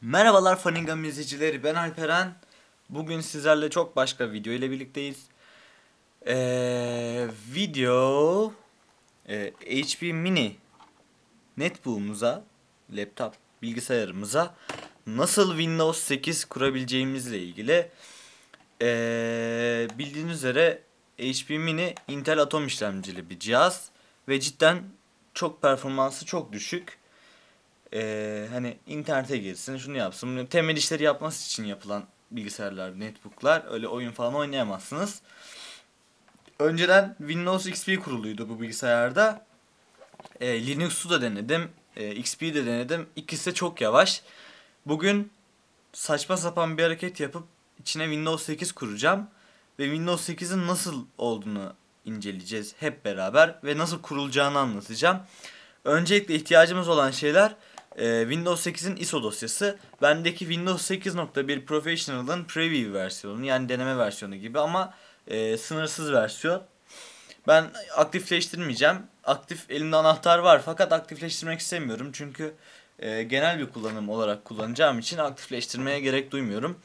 Merhabalar Funningham izleyicileri ben Alperen. Bugün sizlerle çok başka video ile birlikteyiz. Ee, video e, HP Mini netbook'umuza, laptop bilgisayarımıza nasıl Windows 8 kurabileceğimizle ilgili. Ee, bildiğiniz üzere HP Mini Intel Atom işlemcili bir cihaz ve cidden çok performansı çok düşük. Ee, hani internete girsin, şunu yapsın. Temel işleri yapması için yapılan bilgisayarlar, netbooklar. Öyle oyun falan oynayamazsınız. Önceden Windows XP kuruluydu bu bilgisayarda. Ee, Linux'u da denedim. E, XP'yi de denedim. İkisi de çok yavaş. Bugün saçma sapan bir hareket yapıp içine Windows 8 kuracağım. Ve Windows 8'in nasıl olduğunu inceleyeceğiz hep beraber. Ve nasıl kurulacağını anlatacağım. Öncelikle ihtiyacımız olan şeyler e, Windows 8'in ISO dosyası. Bendeki Windows 8.1 Professional'ın preview versiyonu yani deneme versiyonu gibi ama e, sınırsız versiyon. Ben aktifleştirmeyeceğim. Aktif elimde anahtar var fakat aktifleştirmek istemiyorum çünkü e, genel bir kullanım olarak kullanacağım için aktifleştirmeye gerek duymuyorum.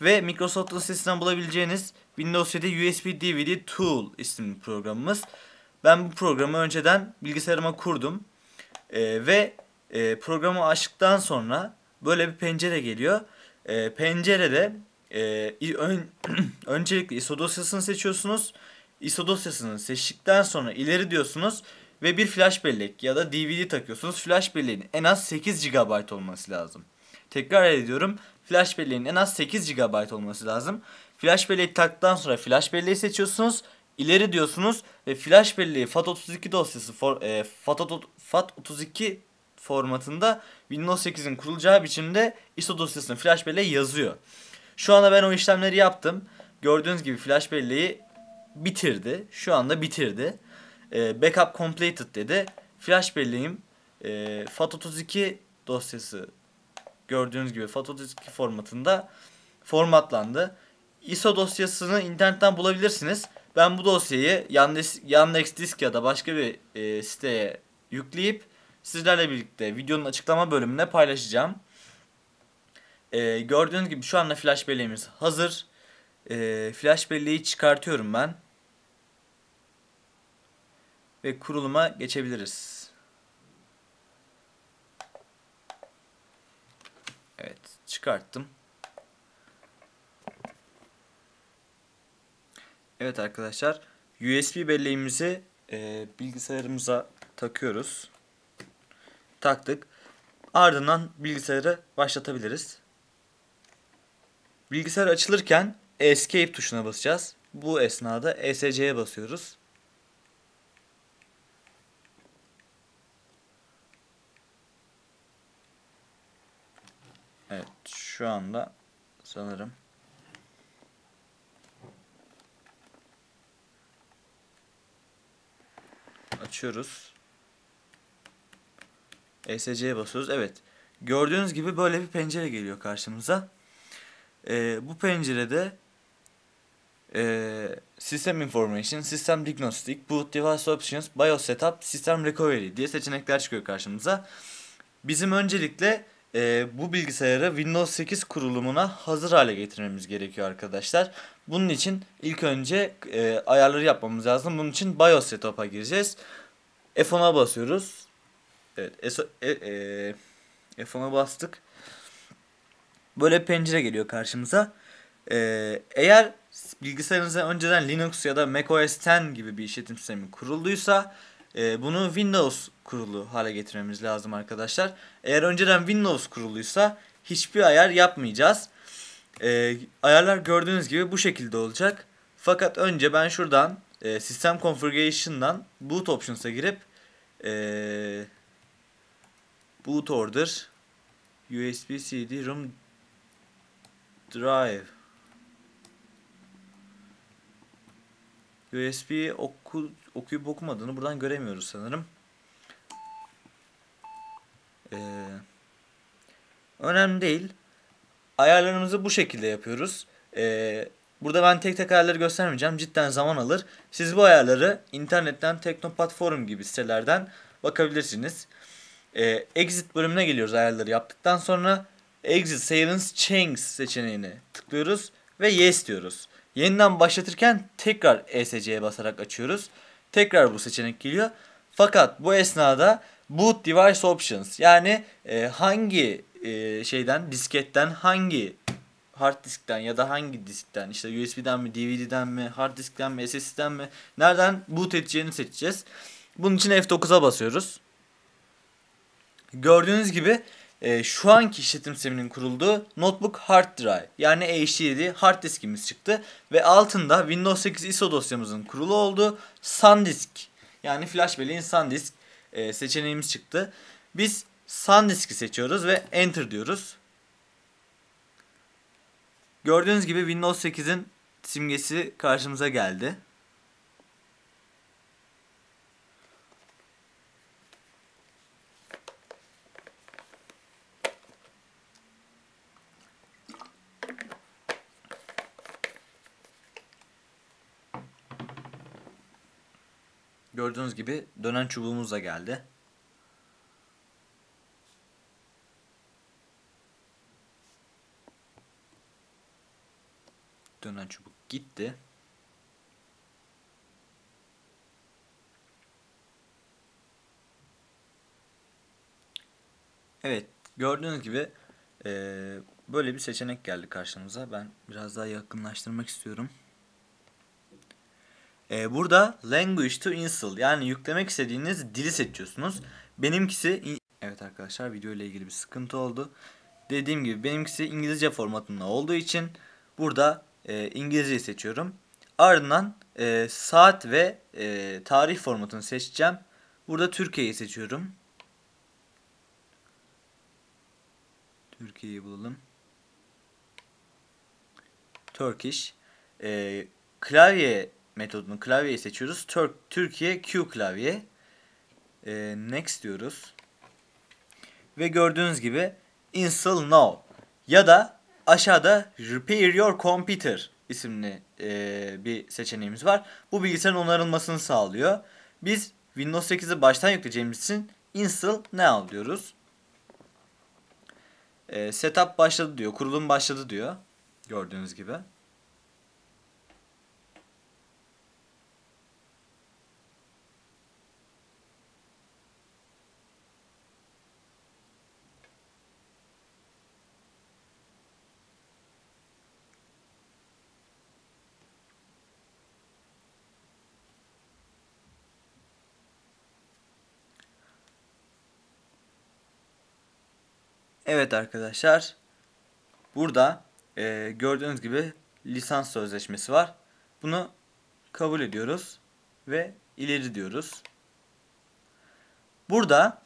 Ve Microsoft'un sitesinden bulabileceğiniz Windows 7 USB DVD Tool isimli programımız. Ben bu programı önceden bilgisayarıma kurdum. E, ve e, programı açtıktan sonra böyle bir pencere geliyor. E, pencerede e, ön, öncelikle ISO dosyasını seçiyorsunuz. ISO dosyasını seçtikten sonra ileri diyorsunuz ve bir flash bellek ya da DVD takıyorsunuz. Flash belleğin en az 8 GB olması lazım. Tekrar ediyorum. Flash belleğin en az 8 GB olması lazım. Flash belleği taktıktan sonra flash belleği seçiyorsunuz. İleri diyorsunuz ve flash belleği FAT32 dosyası for, e, FAT32 formatında Windows 8'in kurulacağı biçimde ISO dosyasının flash belleği yazıyor. Şu anda ben o işlemleri yaptım. Gördüğünüz gibi flash belleği bitirdi. Şu anda bitirdi. E, backup completed dedi. Flash belleğim e, FAT32 dosyası gördüğünüz gibi FAT32 formatında formatlandı. ISO dosyasını internetten bulabilirsiniz. Ben bu dosyayı Yandex, Yandex Disk ya da başka bir e, siteye yükleyip sizlerle birlikte videonun açıklama bölümünde paylaşacağım. Ee, gördüğünüz gibi şu anda flash belleğimiz hazır. Ee, flash belleği çıkartıyorum ben. Ve kuruluma geçebiliriz. Evet çıkarttım. Evet arkadaşlar USB belleğimizi e, bilgisayarımıza takıyoruz taktık. Ardından bilgisayarı başlatabiliriz. Bilgisayar açılırken Escape tuşuna basacağız. Bu esnada ESC'ye basıyoruz. Evet şu anda sanırım açıyoruz. ESC'ye basıyoruz. Evet. Gördüğünüz gibi böyle bir pencere geliyor karşımıza. Ee, bu pencerede e, System Information, System Diagnostic, Boot Device Options, BIOS Setup, System Recovery diye seçenekler çıkıyor karşımıza. Bizim öncelikle e, bu bilgisayarı Windows 8 kurulumuna hazır hale getirmemiz gerekiyor arkadaşlar. Bunun için ilk önce e, ayarları yapmamız lazım. Bunun için BIOS Setup'a gireceğiz. F10'a basıyoruz. Evet. ESO, e, e, F10'a bastık. Böyle pencere geliyor karşımıza. Ee, eğer bilgisayarınıza önceden Linux ya da macOS 10 gibi bir işletim sistemi kurulduysa e, bunu Windows kurulu hale getirmemiz lazım arkadaşlar. Eğer önceden Windows kuruluysa hiçbir ayar yapmayacağız. E, ayarlar gördüğünüz gibi bu şekilde olacak. Fakat önce ben şuradan e, System Configuration'dan Boot Options'a girip e, boot order USB CD ROM drive USB oku, okuyup okumadığını buradan göremiyoruz sanırım. Ee, önemli değil. Ayarlarımızı bu şekilde yapıyoruz. Ee, Burada ben tek tek ayarları göstermeyeceğim. Cidden zaman alır. Siz bu ayarları internetten Teknopat Forum gibi sitelerden bakabilirsiniz. Ee, exit bölümüne geliyoruz ayarları yaptıktan sonra Exit Silence Change seçeneğine tıklıyoruz ve Yes diyoruz. Yeniden başlatırken tekrar ESC'ye basarak açıyoruz. Tekrar bu seçenek geliyor. Fakat bu esnada Boot Device Options yani e, hangi e, şeyden disketten hangi hard diskten ya da hangi diskten işte USB'den mi DVD'den mi hard diskten mi SSD'den mi nereden boot edeceğini seçeceğiz. Bunun için F9'a basıyoruz. Gördüğünüz gibi e, şu anki işletim sisteminin kurulduğu Notebook Hard Drive yani HD hard diskimiz çıktı ve altında Windows 8 ISO dosyamızın kurulu olduğu SanDisk yani flash belleğin SanDisk e, seçeneğimiz çıktı. Biz SanDisk'i seçiyoruz ve Enter diyoruz. Gördüğünüz gibi Windows 8'in simgesi karşımıza geldi. Gördüğünüz gibi dönen çubuğumuz da geldi. Dönen çubuk gitti. Evet gördüğünüz gibi e, böyle bir seçenek geldi karşımıza. Ben biraz daha yakınlaştırmak istiyorum. E, burada language to install yani yüklemek istediğiniz dili seçiyorsunuz. Benimkisi evet arkadaşlar video ile ilgili bir sıkıntı oldu. Dediğim gibi benimkisi İngilizce formatında olduğu için burada e, İngilizceyi seçiyorum. Ardından e, saat ve e, tarih formatını seçeceğim. Burada Türkiye'yi seçiyorum. Türkiye'yi bulalım. Turkish. E, klavye metodunu klavyeyi seçiyoruz. Türk, Türkiye Q klavye. E, next diyoruz. Ve gördüğünüz gibi install now ya da aşağıda repair your computer isimli e, bir seçeneğimiz var. Bu bilgisayarın onarılmasını sağlıyor. Biz Windows 8'i baştan yükleyeceğimiz için install now diyoruz. E, setup başladı diyor. Kurulum başladı diyor. Gördüğünüz gibi. Evet arkadaşlar. Burada e, gördüğünüz gibi lisans sözleşmesi var. Bunu kabul ediyoruz ve ileri diyoruz. Burada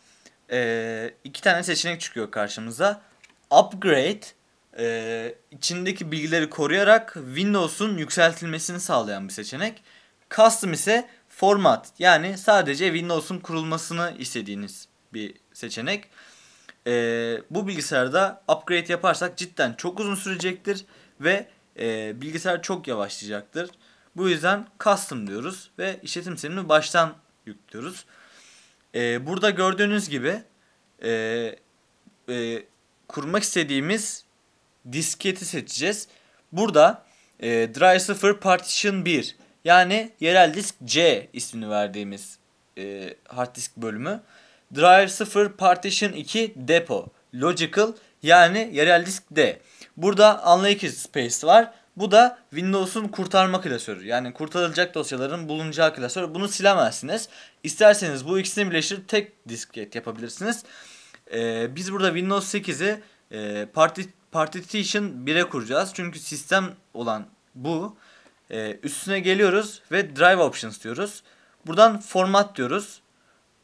e, iki tane seçenek çıkıyor karşımıza. Upgrade e, içindeki bilgileri koruyarak Windows'un yükseltilmesini sağlayan bir seçenek. Custom ise format yani sadece Windows'un kurulmasını istediğiniz bir seçenek e, bu bilgisayarda upgrade yaparsak cidden çok uzun sürecektir ve e, bilgisayar çok yavaşlayacaktır. Bu yüzden custom diyoruz ve işletim sistemini baştan yüklüyoruz. E, burada gördüğünüz gibi e, e, kurmak istediğimiz disketi seçeceğiz. Burada e, Drive 0 Partition 1 yani yerel disk C ismini verdiğimiz e, hard disk bölümü. Drive 0 Partition 2 Depo. Logical yani yerel disk D. Burada Unlikely Space var. Bu da Windows'un kurtarma klasörü. Yani kurtarılacak dosyaların bulunacağı klasör. Bunu silemezsiniz. İsterseniz bu ikisini birleştirip tek disket yapabilirsiniz. Ee, biz burada Windows 8'i e, parti, Partition 1'e kuracağız. Çünkü sistem olan bu. Ee, üstüne geliyoruz ve Drive Options diyoruz. Buradan Format diyoruz.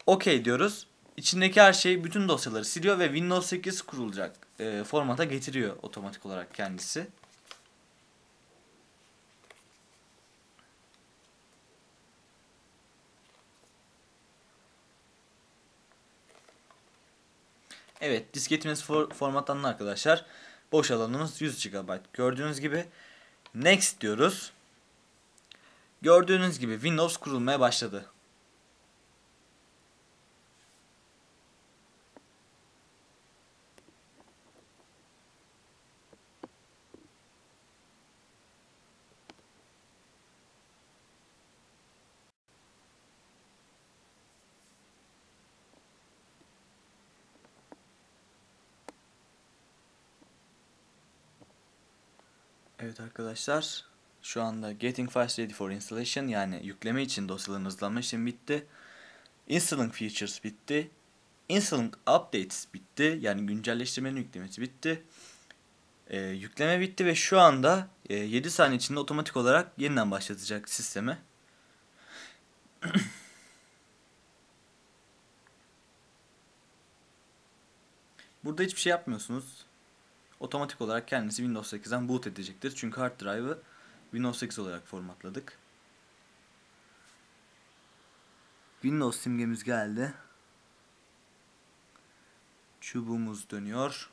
OK diyoruz içindeki her şeyi bütün dosyaları siliyor ve Windows 8 kurulacak e, formata getiriyor otomatik olarak kendisi. Evet disketimiz for, formatlandı arkadaşlar. Boş alanımız 100 GB. Gördüğünüz gibi Next diyoruz. Gördüğünüz gibi Windows kurulmaya başladı. Evet arkadaşlar şu anda Getting Files Ready for Installation yani yükleme için dosyaların hızlanma işlemi bitti. Installing Features bitti. Installing Updates bitti yani güncelleştirmenin yüklemesi bitti. Ee, yükleme bitti ve şu anda e, 7 saniye içinde otomatik olarak yeniden başlatacak sistemi. Burada hiçbir şey yapmıyorsunuz otomatik olarak kendisi Windows 8'den boot edecektir. Çünkü hard drive'ı Windows 8 olarak formatladık. Windows simgemiz geldi. Çubuğumuz dönüyor.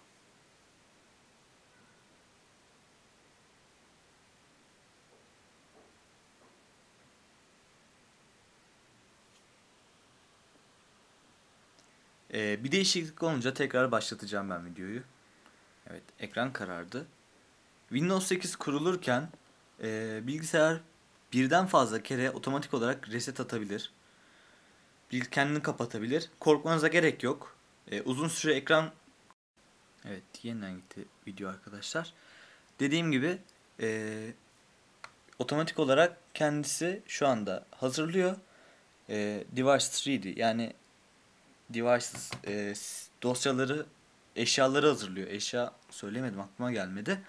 Ee, bir değişiklik olunca tekrar başlatacağım ben videoyu. Evet ekran karardı. Windows 8 kurulurken e, bilgisayar birden fazla kere otomatik olarak reset atabilir. Kendini kapatabilir. Korkmanıza gerek yok. E, uzun süre ekran... Evet yeniden gitti video arkadaşlar. Dediğim gibi e, otomatik olarak kendisi şu anda hazırlıyor. E, Device 3D yani devices e, dosyaları eşyaları hazırlıyor. Eşya söylemedim aklıma gelmedi.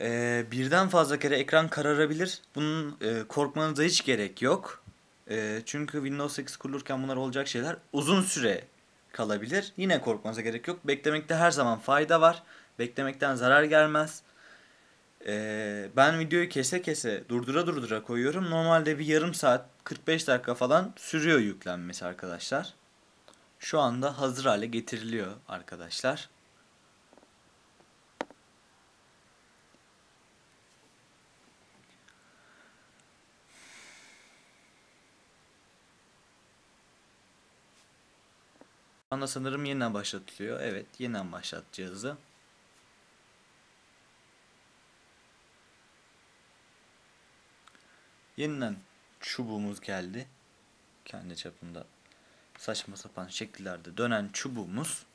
Ee, birden fazla kere ekran kararabilir. Bunun e, korkmanıza hiç gerek yok. E, çünkü Windows 8 kurulurken bunlar olacak şeyler uzun süre kalabilir. Yine korkmanıza gerek yok. Beklemekte her zaman fayda var. Beklemekten zarar gelmez. E, ben videoyu kese kese durdura durdura koyuyorum. Normalde bir yarım saat 45 dakika falan sürüyor yüklenmesi arkadaşlar şu anda hazır hale getiriliyor arkadaşlar. Şu anda sanırım yeniden başlatılıyor. Evet yeniden başlat cihazı. Yeniden çubuğumuz geldi. Kendi çapında saçma sapan şekillerde dönen çubuğumuz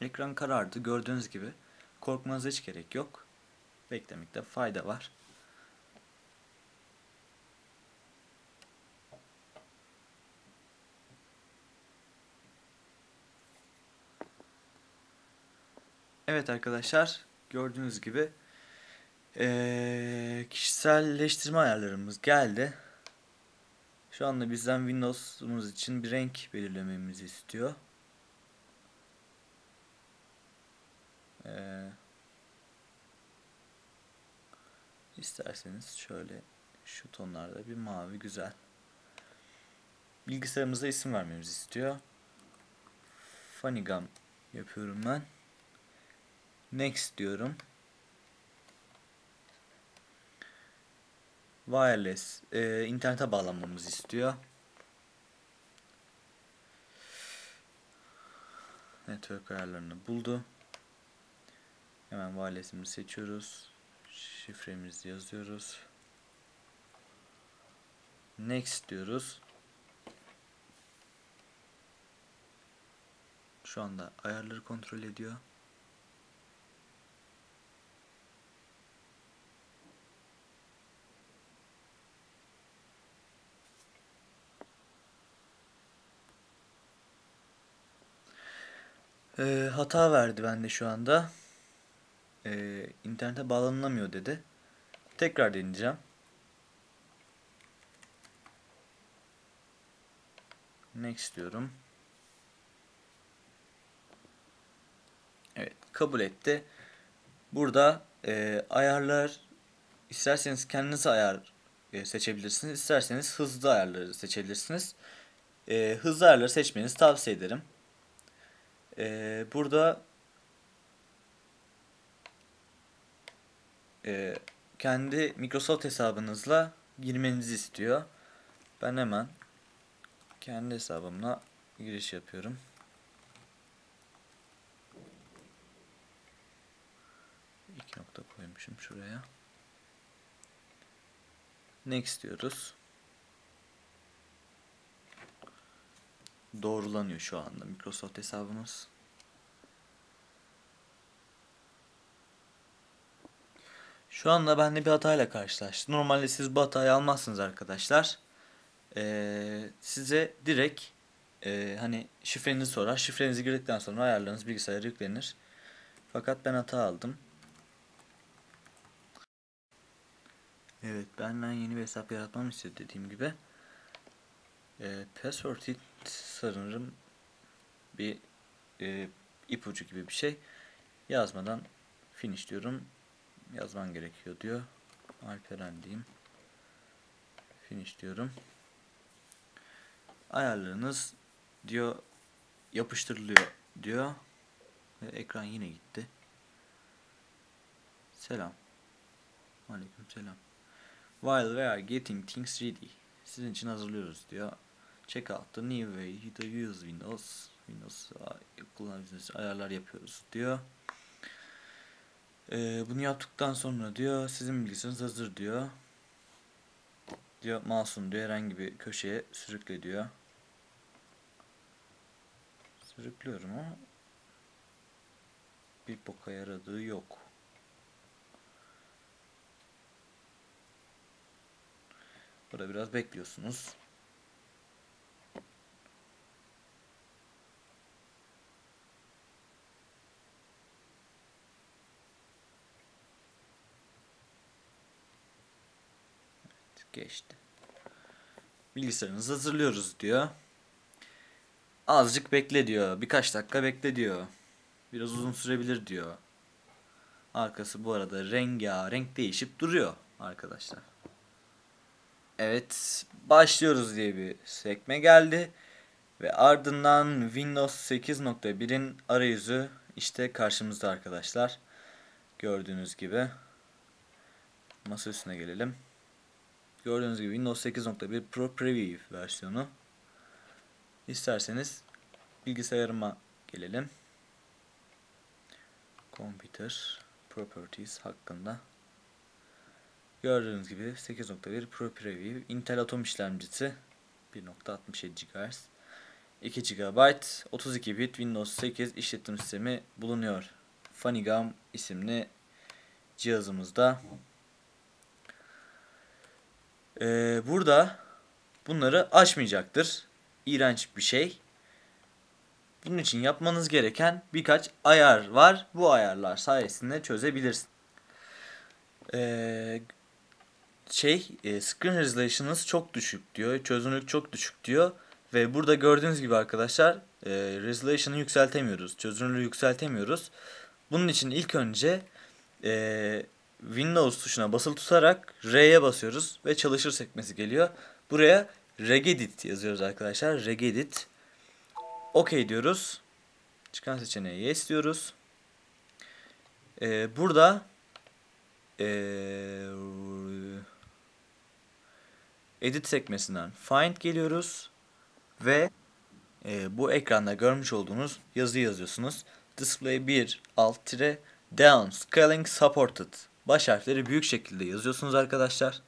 Ekran karardı. Gördüğünüz gibi korkmanıza hiç gerek yok. Beklemekte fayda var. Evet arkadaşlar gördüğünüz gibi ee, kişiselleştirme ayarlarımız geldi. Şu anda bizden Windows'umuz için bir renk belirlememizi istiyor. Ee, isterseniz şöyle şu tonlarda bir mavi güzel. Bilgisayarımıza isim vermemizi istiyor. Funny yapıyorum ben. Next diyorum. Wireless. E, internete bağlanmamızı istiyor. Network ayarlarını buldu. Hemen wireless'imizi seçiyoruz. Şifremizi yazıyoruz. Next diyoruz. Şu anda ayarları kontrol ediyor. Ee, hata verdi bende şu anda. Ee, internete bağlanılamıyor dedi. Tekrar deneyeceğim. Next diyorum. Evet kabul etti. Burada e, ayarlar isterseniz kendiniz ayar e, seçebilirsiniz. isterseniz hızlı ayarları seçebilirsiniz. E, hızlı ayarları seçmenizi tavsiye ederim. E, burada e, kendi Microsoft hesabınızla girmenizi istiyor. Ben hemen kendi hesabımla giriş yapıyorum. İki nokta koymuşum şuraya. Next diyoruz. Doğrulanıyor şu anda Microsoft hesabımız. Şu anda ben de bir hatayla karşılaştım. Normalde siz bu hatayı almazsınız arkadaşlar. Ee, size direkt e, hani şifrenizi sorar. Şifrenizi girdikten sonra ayarlarınız bilgisayara yüklenir. Fakat ben hata aldım. Evet benden yeni bir hesap yaratmam istiyor dediğim gibi. E, password sanırım bir e, ipucu gibi bir şey. Yazmadan finish diyorum. Yazman gerekiyor diyor. Alperen diyeyim. Finish diyorum. Ayarlarınız diyor yapıştırılıyor diyor. Ve ekran yine gitti. Selam. Aleyküm selam. While we are getting things ready. Sizin için hazırlıyoruz diyor. Check out the new way to use Windows. Windows kullanıcı ayarlar yapıyoruz diyor. Ee, bunu yaptıktan sonra diyor sizin bilgisayarınız hazır diyor. Diyor masum diyor herhangi bir köşeye sürükle diyor. Sürüklüyorum ama bir boka yaradığı yok. Burada biraz bekliyorsunuz. Geçti. Bilgisayarınızı hazırlıyoruz diyor. Azıcık bekle diyor. Birkaç dakika bekle diyor. Biraz uzun sürebilir diyor. Arkası bu arada rengarenk değişip duruyor arkadaşlar. Evet başlıyoruz diye bir sekme geldi. Ve ardından Windows 8.1'in arayüzü işte karşımızda arkadaşlar. Gördüğünüz gibi. Masa üstüne gelelim. Gördüğünüz gibi Windows 8.1 Pro Preview versiyonu. İsterseniz bilgisayarıma gelelim. Computer Properties hakkında. Gördüğünüz gibi 8.1 Pro Preview Intel Atom işlemcisi 1.67 GHz 2 GB 32 bit Windows 8 işletim sistemi bulunuyor. Funigam isimli cihazımızda. Ee, burada bunları açmayacaktır. İğrenç bir şey. Bunun için yapmanız gereken birkaç ayar var. Bu ayarlar sayesinde çözebilirsiniz. Ee, şey e, screen resolution'ınız çok düşük diyor. Çözünürlük çok düşük diyor. Ve burada gördüğünüz gibi arkadaşlar e, resolution'ı yükseltemiyoruz. Çözünürlüğü yükseltemiyoruz. Bunun için ilk önce e, Windows tuşuna basılı tutarak R'ye basıyoruz ve çalışır sekmesi geliyor. Buraya regedit yazıyoruz arkadaşlar. Regedit. OK diyoruz. Çıkan seçeneği yes diyoruz. Ee, burada ee, edit sekmesinden find geliyoruz ve e, bu ekranda görmüş olduğunuz yazı yazıyorsunuz. Display 1 alt tire down scaling supported. Baş harfleri büyük şekilde yazıyorsunuz arkadaşlar.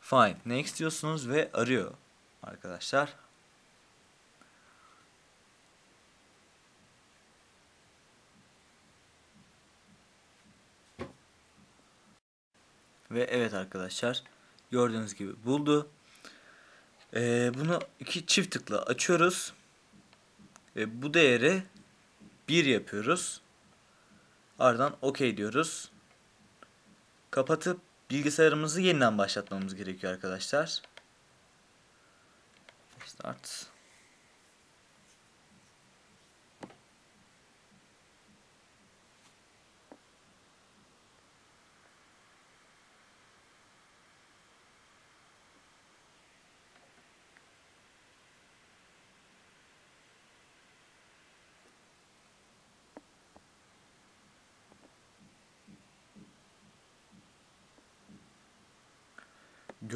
Find next diyorsunuz ve arıyor arkadaşlar. Ve evet arkadaşlar gördüğünüz gibi buldu. Ee, bunu iki çift tıkla açıyoruz. Ve bu değeri 1 yapıyoruz. Ardından OK diyoruz. Kapatıp bilgisayarımızı yeniden başlatmamız gerekiyor arkadaşlar. Start.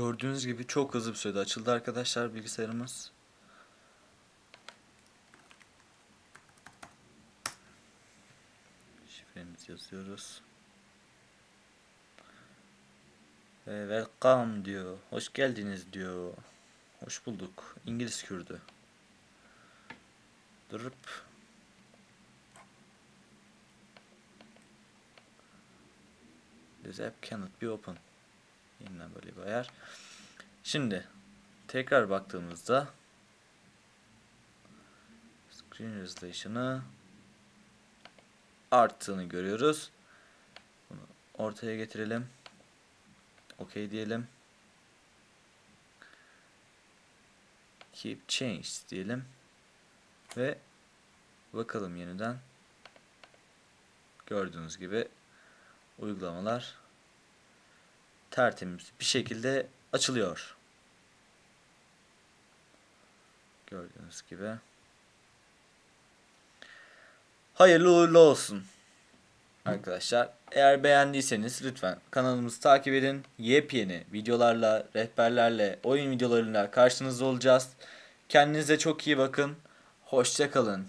Gördüğünüz gibi çok hızlı bir sürede açıldı arkadaşlar bilgisayarımız. Şifremizi yazıyoruz. Welcome diyor. Hoş geldiniz diyor. Hoş bulduk. İngiliz Kürdü. Durup. This app cannot be open. Yeniden böyle bir ayar. Şimdi tekrar baktığımızda screen resolution'ı arttığını görüyoruz. Bunu ortaya getirelim. OK diyelim. Keep change diyelim. Ve bakalım yeniden. Gördüğünüz gibi uygulamalar tertemiz bir şekilde açılıyor. Gördüğünüz gibi. Hayırlı uğurlu olsun. Arkadaşlar eğer beğendiyseniz lütfen kanalımızı takip edin. Yepyeni videolarla, rehberlerle, oyun videolarıyla karşınızda olacağız. Kendinize çok iyi bakın. Hoşça kalın.